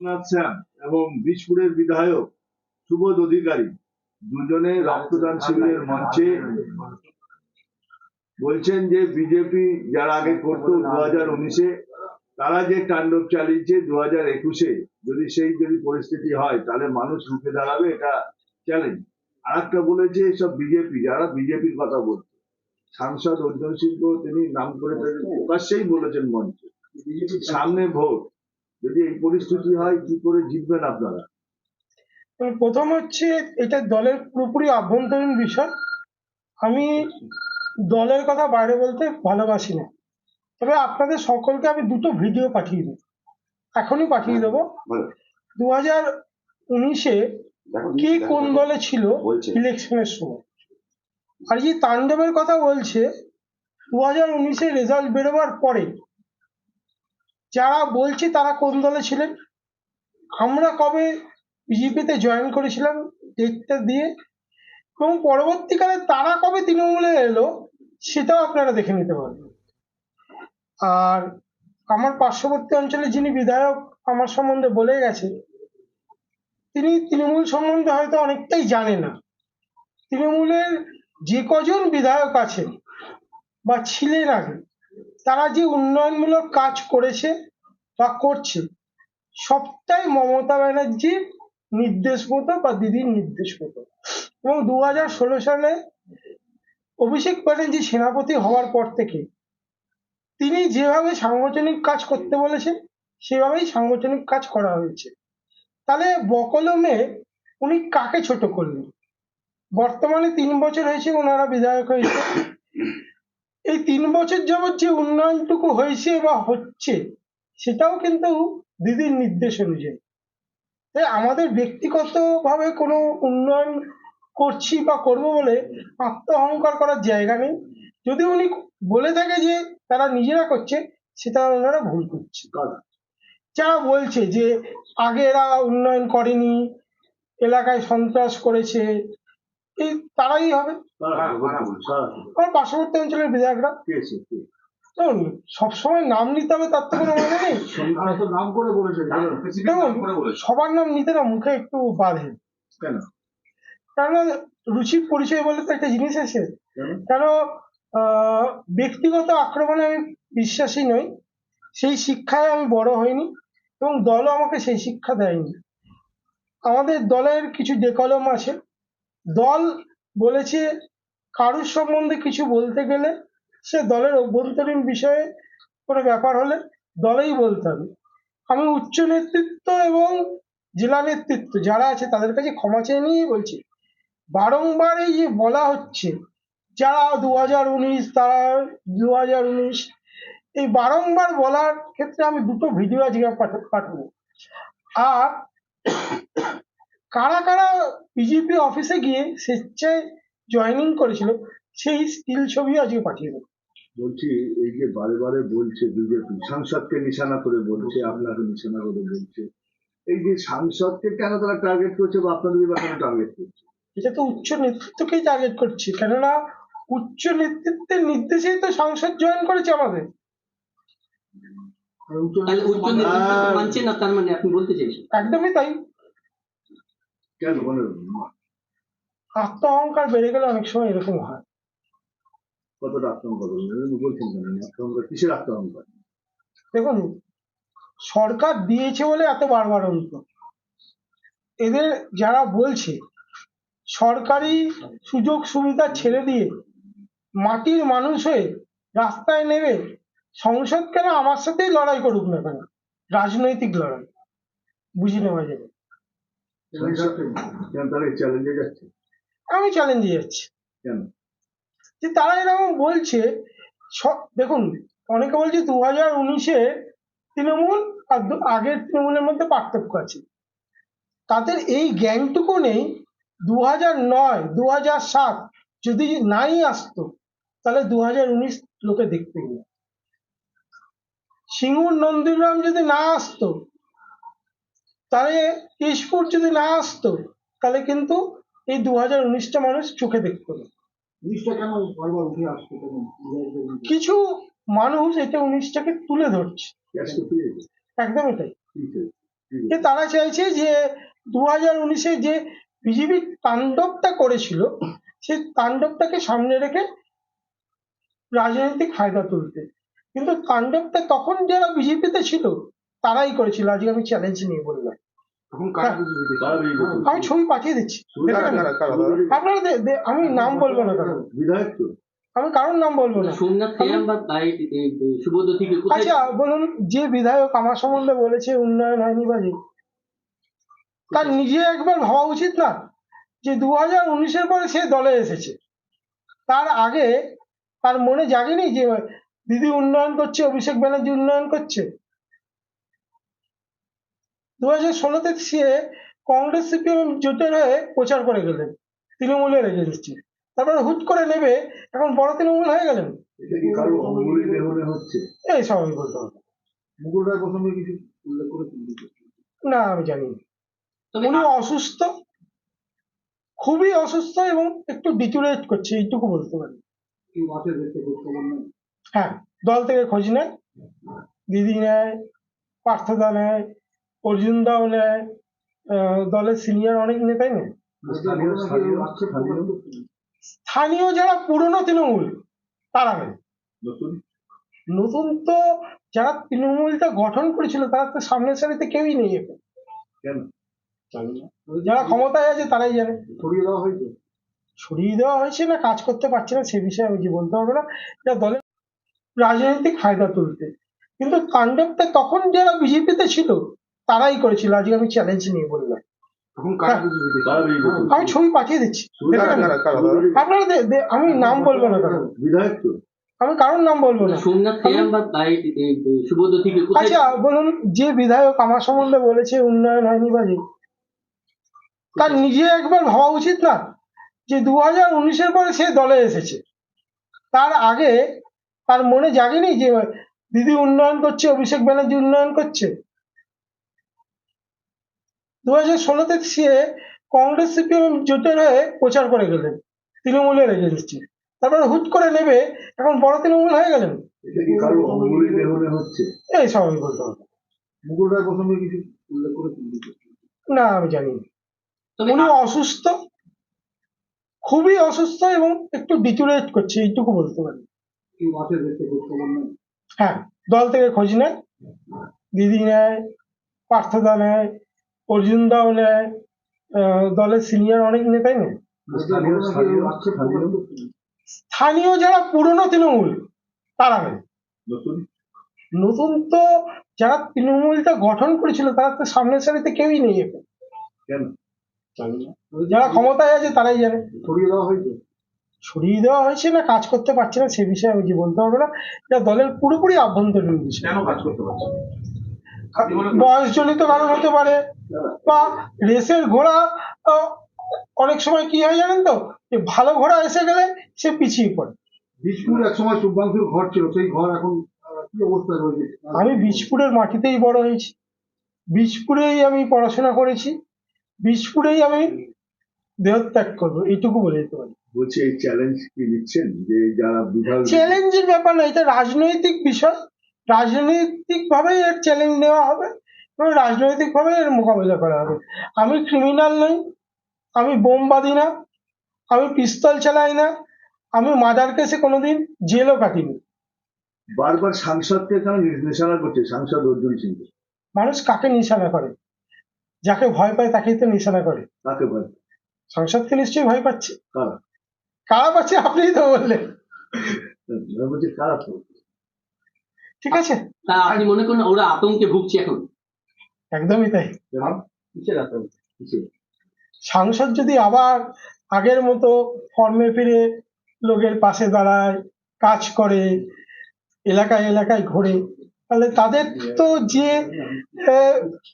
রঘুনাথ শ্যাম এবং বীজপুরের বিধায়ক সুবোধ অধিকারী দুজনে রক্তদান শিবিরের মঞ্চে বলছেন যে বিজেপি যারা আগে করতো দু হাজার উনিশে তারা যে তাণ্ডব চালিয়েছে দু হাজার একুশে যদি সেই যদি পরিস্থিতি হয় তাহলে মানুষ রুখে দাঁড়াবে এটা চ্যালেঞ্জ আর একটা বলেছে সব বিজেপি যারা বিজেপির কথা বলছে। সাংসদ অর্জুন সিংহ তিনি নাম করে তাদের প্রকাশ্যেই বলেছেন মঞ্চে। সামনে ভোট। যদি এই পরিস্থিতি হয় কি করে জিতবেন আপনারা? প্রথম হচ্ছে এটা দলের পুরোপুরি আভ্যন্তরীণ বিষয়। আমি দলের কথা বাইরে বলতে ভালোবাসি না। তবে আপনাদের সকলকে আমি দুটো ভিডিও পাঠিয়ে দেবো। এখনই পাঠিয়ে দেবো। দু হাজার উনিশে কে কোন দলে ছিল ইলেকশনের সময়? আর যে তাণ্ডবের কথা বলছে দু হাজার উনিশে রেজাল্ট বেরোবার পরে যারা বলছে তারা কোন দলে ছিলেন? আমরা কবে বিজেপিতে জয়েন করেছিলাম ডেটটা দিয়ে? এবং পরবর্তীকালে তারা কবে তৃণমূলে এলো, সেটাও আপনারা দেখে নিতে পারবেন। আর আমার পার্শ্ববর্তী অঞ্চলে যিনি বিধায়ক, আমার সম্বন্ধে বলে গেছে, তিনি তৃণমূল সম্বন্ধে হয়তো অনেকটাই জানে না। তৃণমূলের যে কজন বিধায়ক আছেন বা ছিলেন আগে, তারা যে উন্নয়নমূলক কাজ করেছে বা করছে। সবটাই মমতা ব্যানার্জির নির্দেশ মতো বা দিদির নির্দেশ মতো। এবং দু হাজার ষোলো সালে অভিষেক ব্যানার্জি সেনাপতি হওয়ার পর থেকে তিনি যেভাবে সাংগঠনিক কাজ করতে বলেছেন, সেভাবেই সাংগঠনিক কাজ করা হয়েছে। তাহলে বকলমে উনি কাকে ছোট করলেন? বর্তমানে তিন বছর হয়েছে ওনারা বিধায়ক হয়েছে এই তিন বছর যাবৎ যে উন্নয়নটুকু হয়েছে বা হচ্ছে সেটাও কিন্তু দিদির নির্দেশ অনুযায়ী। তাই আমাদের ব্যক্তিগতভাবে কোনো উন্নয়ন করছি বা করব বলে আত্ম অহংকার করার জায়গা নেই। যদি উনি বলে থাকে যে তারা নিজেরা করছে সেটা ওনারা ভুল করছে। যারা বলছে যে আগে এরা উন্নয়ন করেনি এলাকায় সন্ত্রাস করেছে এই তারাই হবে। আমার পার্শ্ববর্তী অঞ্চলের বিধায়করা। সবসময় নাম নিতে হবে তার তো কোনো মানে নেই। সন্তান নাম করে বলেছে সবার নাম নিতে না মুখে একটু বাধে। কেন? কেননা রুচি পরিচয় বলে তো একটা জিনিস আছে। কেন? ব্যক্তিগত আক্রমণে আমি বিশ্বাসী নই সেই শিক্ষায় আমি বড় হইনি এবং দলও আমাকে সেই শিক্ষা দেয়নি। আমাদের দলের কিছু ডেকলম আছে। দল বলেছে কারুর সম্বন্ধে কিছু বলতে গেলে সে দলের অভ্যন্তরীণ বিষয়ে কোনো ব্যাপার হলে দলেই বলতে হবে। আমি উচ্চ নেতৃত্ব এবং জেলা নেতৃত্ব যারা আছে তাদের কাছে ক্ষমা চেয়ে নিয়েই বলছি। বারংবার এই যে বলা হচ্ছে, যারা দু হাজার উনিশ, তারা দু হাজার উনিশ, এই বারংবার বলার ক্ষেত্রে আমি দুটো ভিডিও আজকে পাঠাবো। আর কারা কারা বিজেপি অফিসে গিয়ে স্বেচ্ছায় জয়েনিং করেছিল, সেই স্টিল ছবি আজকে পাঠিয়ে দেবো। বলছি এই যে বারে বারে বলছে বিজেপি সাংসদকে নিশানা করে বলছে আপনাকে নিশানা করে বলছে। এই যে সাংসদকে কেন তারা টার্গেট করছে বা আপনাদের বা কেন টার্গেট করছে? এটা তো উচ্চ নেতৃত্বকেই টার্গেট করছি কেননা উচ্চ নেতৃত্বের নির্দেশেই তো সংসদ জয়েন করেছে আমাদের। মানে আপনি বলতে চাইছেন? একদমই তাই। কেন? মানে আত্ম অহংকার বেড়ে গেলে অনেক সময় এরকম হয়। কতটা আত্মহংকার বলবেন বলছেন কেন আত্মহংকার কিসের আত্মহংকার দেখুন সরকার দিয়েছে বলে এত বারবারন্ত এদের যারা বলছে সরকারি সুযোগ সুবিধা ছেড়ে দিয়ে মাটির মানুষ হয়ে রাস্তায় নেমে সংসদ কেন আমার সাথেই লড়াই করুক না কেন? রাজনৈতিক লড়াই। বুঝে নেওয়া যাবে। আমি চ্যালেঞ্জে যাচ্ছি। কেন? যে তারা এরকম বলছে দেখুন, অনেকে বলছে দু হাজার উনিশে তৃণমূল আর আগের তৃণমূলের মধ্যে পার্থক্য আছে। তাদের এই জ্ঞানটুকু নেই দু হাজার নয় দু হাজার সাত যদি নাই আসতো, তাহলে দু হাজার উনিশ লোকে দেখতে গেল। সিঙ্গুর নন্দীগ্রাম যদি না আসতো, তাহলে কেশপুর যদি না আসতো, তাহলে কিন্তু এই দু হাজার উনিশটা মানুষ চোখে দেখতো না। কিছু মানুষ এটা উনিশটাকে তুলে ধরছে। একদমই তাই যে তারা চাইছে যে দু হাজার উনিশে যে বিজেপি তাণ্ডবটা করেছিল সেই তাণ্ডবটাকে সামনে রেখে রাজনৈতিক ফায়দা তুলতে। কিন্তু তাণ্ডবটা তখন যারা বিজেপিতে ছিল তারাই করেছিল। আজকে আমি চ্যালেঞ্জ নিয়ে বললাম। বিজেপি করছে? আমি ছবি পাঠিয়ে দিচ্ছি? আপনারা আমি নাম বলব না বিধায়ক তো। আমি কারোর নাম বলব না। বা আচ্ছা বলুন যে বিধায়ক আমার সম্বন্ধে বলেছে উন্নয়ন হয়নি বাজে তার নিজে একবার ভাবা উচিত না যে দু হাজার উনিশের পরে সে দলে এসেছে। তার আগে তার মনে জাগেনি যে দিদি উন্নয়ন করছে অভিষেক ব্যানার্জি উন্নয়ন করছে? দু হাজার ষোলোতে সে কংগ্রেস সিপিএম জোটের হয়ে প্রচার করে গেলেন তৃণমূলের এগেনস্টে তারপরে হুট করে নেবে এখন বড় তৃণমূল হয়ে গেলেন। কারও হচ্ছে? এই সব আমি বলতে হবে। না আমি জানি উনি অসুস্থ খুবই অসুস্থ এবং একটু ডিচুরেট করছে এইটুকু বলতে পারি। হ্যাঁ দল থেকে খোঁজ নেয় দিদি নেয় পার্থদা নেয় অর্জুনদাও নেয় আহ, দলের সিনিয়র অনেক নেতাই নেয় স্থানীয় যারা পুরনো তৃণমূল তারা নেয় নতুন? তো যারা তৃণমূলটা গঠন করেছিল তারা তো সামনের সারিতে কেউই নেই এখন। যারা ক্ষমতায় আছে তারাই জানে। ছড়িয়ে দেওয়া হয়েছে? সরিয়ে দেওয়া হয়েছে না কাজ করতে পারছে না সে বিষয়ে আমি যে বলতে পারব না। এটা দলের রাজনৈতিক ফায়দা তুলতে। কিন্তু তাণ্ডবটা তখন যারা বিজেপিতে ছিল তারাই করেছিল আজকে আমি চ্যালেঞ্জ নিয়ে বললাম। করছে? আমি ছবি পাঠিয়ে দিচ্ছি? আপনারা আমি নাম বলব না কারণ বিধায়ক তো। আমি কারোর নাম বলব না। আচ্ছা বলুন যে বিধায়ক আমার সম্বন্ধে বলেছে উন্নয়ন হয়নি বাজে। তার নিজে একবার ভাবা উচিত না যে দু হাজার উনিশের পরে সে দলে এসেছে। তার আগে তার মনে জাগেনি যে দিদি উন্নয়ন করছে অভিষেক ব্যানার্জি উন্নয়ন করছে? দু হাজার ষোলোতে সে কংগ্রেস সিপিএম জোটের হয়ে প্রচার করে গেলেন। তৃণমূলের এগেনস্টে তারপরে হুট করে নেবে এখন বড় তৃণমূল হয়ে গেলেন। এই সব বলতে হবে। মুকুল রায় প্রসঙ্গে কিছু উল্লেখ করেছেন না আমি জানি উনি অসুস্থ খুবই অসুস্থ এবং একটু ডিচুরেট করছে এইটুকু বলতে পারি। হ্যাঁ দল থেকে খোঁজ নেয়। দিদি নেয় পার্থদা নেয় অর্জুনদাও নেয় আহ, দলের সিনিয়র অনেক নেতাই নেই। স্থানীয় যারা পুরনো তৃণমূল তারা নেই। নতুন? তো যারা তৃণমূলটা গঠন করেছিল তারা তো সামনের সারিতে কেউই নেই এখন। যারা ক্ষমতায় আছে তারাই জানে। ছড়িয়ে দেওয়া হয়েছে সরিয়ে দেওয়া হয়েছে না কাজ করতে পারছে না সে বিষয়ে আমি যে বলতে পারব না। এটা দলের পুরোপুরি আভ্যন্তরীণ বিষয়। কেন কাজ করতে পারছে না? বয়সজনিত কারণ হতে পারে বা রেসের ঘোড়া অনেক সময় কি হয় জানেন তো? যে ভালো ঘোড়া এসে গেলে সে পিছিয়ে পড়ে। বীজপুর এক সময় শুভ্রাংশুর ঘর ছিল সেই ঘর এখন কি অবস্থায় রয়েছে? আমি বীজপুরের মাটিতেই বড় হয়েছি। বীজপুরেই আমি পড়াশোনা করেছি। বীজপুরেই আমি দেহত্যাগ করব এইটুকু বলে দিতে পারি। বলছি এই চ্যালেঞ্জ কি নিচ্ছেন? যে যারা বিধায়ক চ্যালেঞ্জের ব্যাপার না এটা রাজনৈতিক বিষয়। রাজনৈতিক ভাবে এর চ্যালেঞ্জ নেওয়া হবে। এবং রাজনৈতিক ভাবে এর মোকাবিলা করা হবে। আমি ক্রিমিনাল নই আমি বোম বাঁধি না আমি পিস্তল চালাই না আমি মার্ডার কেসে কোনোদিন জেলও কাটিনি। বারবার সাংসদকে কেন নিশানা করছে সাংসদ অর্জুন সিং মানুষ কাকে নিশানা করে? যাকে ভয় পায় তাকেই তো নিশানা করে। তাকে ভয় সাংসদকে নিশ্চয়ই ভয় পাচ্ছে। কারা? কারা পাচ্ছে আপনিই তো বললেন। ঠিক আছে। তা আপনি মনে করেন ওরা আতঙ্কে ভুগছে এখন? একদমই তাই। সাংসদ যদি আবার আগের মতো ফর্মে ফিরে লোকের পাশে দাঁড়ায় কাজ করে এলাকায় এলাকায় ঘোরে তাহলে তাদের তো যে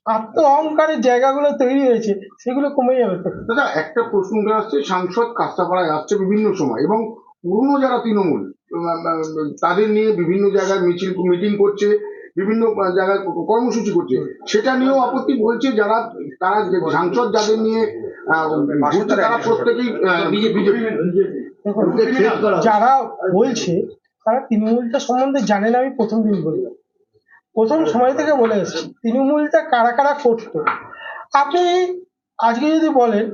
আত্ম অহংকারের জায়গাগুলো তৈরি হয়েছে সেগুলো কমে যাবে তো। দাদা একটা প্রশ্ন উঠে আসছে সাংসদ কাস্তাপাড়ায় আসছে বিভিন্ন সময় এবং পুরনো যারা তৃণমূল তাদের নিয়ে বিভিন্ন জায়গায় মিছিল মিটিং করছে বিভিন্ন জায়গায় কর্মসূচি করছে। সেটা নিয়েও আপত্তি বলছে যারা তারা সাংসদ যাদের নিয়ে তারা প্রত্যেকেই বিজেপি। যারা বলছে তারা তৃণমূলটা সম্বন্ধে জানে না আমি প্রথম দিন বললাম। প্রথম সময় থেকে বলে এসেছি তৃণমূলটা কারা কারা করতো? আপনি আজকে যদি বলেন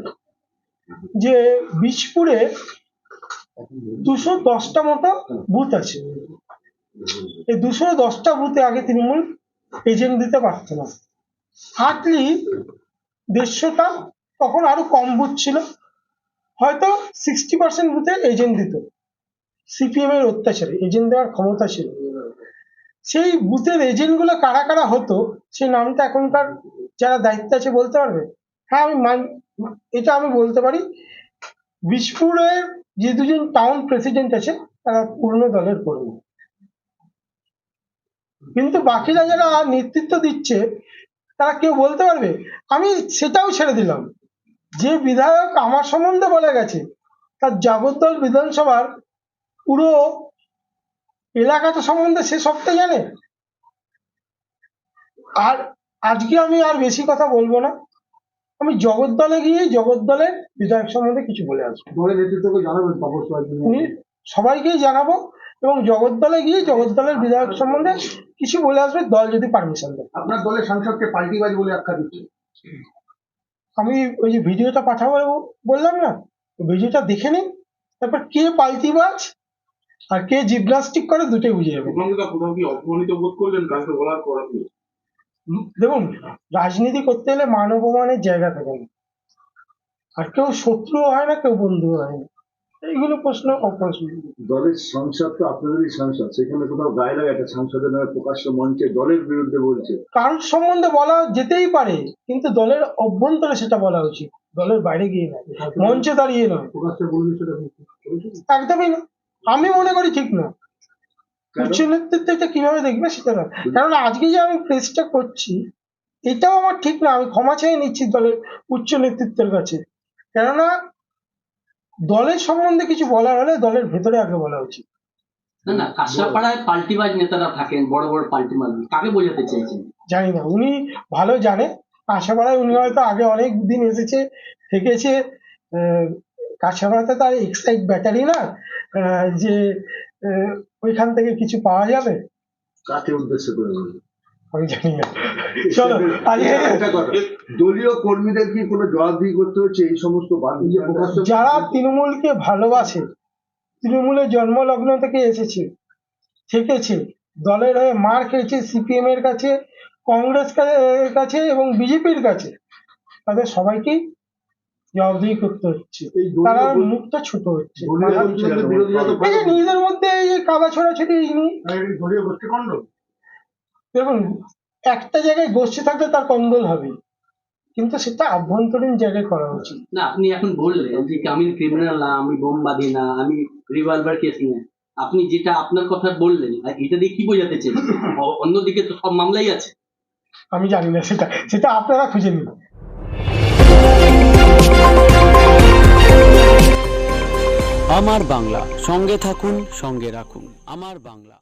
যে বিষপুরে দুশো দশটা মতো বুথ আছে। এই দুশো দশটা বুথে আগে তৃণমূল এজেন্ট দিতে পারতো না। হার্ডলি দেড়শোটা, তখন আরও কম বুথ ছিল। হয়তো সিক্সটি পার্সেন্ট বুথে এজেন্ট দিত। সিপিএম এর অত্যাচারে এজেন্ট দেওয়ার ক্ষমতা ছিল। সেই বুথের এজেন্টগুলো কারা কারা হতো, সেই নামটা এখনকার যারা দায়িত্বে আছে বলতে পারবে? হ্যাঁ আমি মান, এটা আমি বলতে পারি। বিশপুরের যে দুজন টাউন প্রেসিডেন্ট আছে, তারা পুরনো দলের কর্মী। কিন্তু বাকিরা যারা নেতৃত্ব দিচ্ছে তারা কেউ বলতে পারবে? আমি সেটাও ছেড়ে দিলাম। যে বিধায়ক আমার সম্বন্ধে বলে গেছে তার জগদ্দল বিধানসভার পুরো এলাকাটা সম্বন্ধে সে সবটা জানে। আর আজকে আমি আর বেশি কথা বলব না। আমি জগদ্দলে গিয়ে জগদ্দলের বিধায়ক সম্বন্ধে কিছু বলে আসব। দলের নেতৃত্বকে জানাবেন সবাইকেই জানাব। এবং জগদ্দলে গিয়ে জগদ্দলের বিধায়ক সম্বন্ধে কিছু বলে আসবে দল যদি পারমিশন দেয়। আপনার দলের সাংসদকে পাল্টিবাজ বলে আখ্যা দিচ্ছে। আমি ওই যে ভিডিওটা পাঠাবো বললাম না ভিডিওটা দেখে নিন তারপর কে পাল্টিবাজ আর কে জিমনাস্টিক করে দুটোই বুঝে যাবে। কোথাও কি অপমানিত বোধ করলেন? বলার পর দেখুন রাজনীতি করতে হলে মান অপমানের জায়গা থাকে না। আর কেউ শত্রুও হয় না কেউ বন্ধুও হয় না। এইগুলো প্রশ্ন দলের সংসদ তো আপনাদেরই সংসদ সেখানে কোথাও গায়ে লাগে একটা সাংসদের নামে প্রকাশ্য মঞ্চে দলের বিরুদ্ধে বলছে। কারণ সম্বন্ধে বলা যেতেই পারে কিন্তু দলের অভ্যন্তরে সেটা বলা উচিত। দলের বাইরে গিয়ে নয় মঞ্চে দাঁড়িয়ে নয়। প্রকাশ্যে বললে সেটা একদমই না। আমি মনে করি ঠিক না। উচ্চ নেতৃত্ব এটা কীভাবে দেখবে সেটা না। কারণ আজকে যে আমি প্রেসটা করছি এটাও আমার ঠিক না। আমি ক্ষমা চেয়ে নিচ্ছি দলের উচ্চ নেতৃত্বের কাছে। কেননা দলের সম্বন্ধে কিছু বলার হলে দলের ভেতরে আগে বলা উচিত। না না কাঁসাপাড়ায় পাল্টিবাজ নেতারা থাকেন বড় বড় পাল্টি মারবেন কাকে বোঝাতে চাইছেন? জানি না উনি ভালো জানে। কাছাপাড়ায় উনি হয়তো আগে অনেক দিন এসেছে থেকেছে। আহ, কাছাপাড়াতে তার এক্সাইট ব্যাটারি না যে ওইখান থেকে কিছু পাওয়া যাবে। কাকে উদ্দেশ্য করে আমি জানি না চলো দলীয় কর্মীদের কি কোনো জবাবদিহি করতে হচ্ছে এই সমস্ত যারা তৃণমূলকে ভালোবাসে তৃণমূলের জন্মলগ্ন থেকে এসেছে থেকেছে দলের হয়ে মার খেয়েছে সিপিএম এর কাছে কংগ্রেস কাছে এবং বিজেপির কাছে তাদের সবাইকেই জবাবদিহি করতে হচ্ছে তারা মুখটা ছোট হচ্ছে নিজেদের মধ্যে এই কাদা ছড়াছড়ি এই নিয়ে দেখুন একটা জায়গায় গোষ্ঠী থাকলে তার কন্দল হবে কিন্তু সেটা আভ্যন্তরীণ জায়গায় করা উচিত। না আপনি এখন বললেন যে আমি ক্রিমিনাল না আমি বোম বাঁধি না আমি রিভলভার কেস না আপনি যেটা আপনার কথা বললেন আর এটা দিয়ে কি বোঝাতে অ- অন্যদিকে তো সব মামলাই আছে। আমি জানি না সেটা সেটা আপনারা খুঁজে নিন। আমার বাংলা সঙ্গে থাকুন সঙ্গে রাখুন। আমার বাংলা।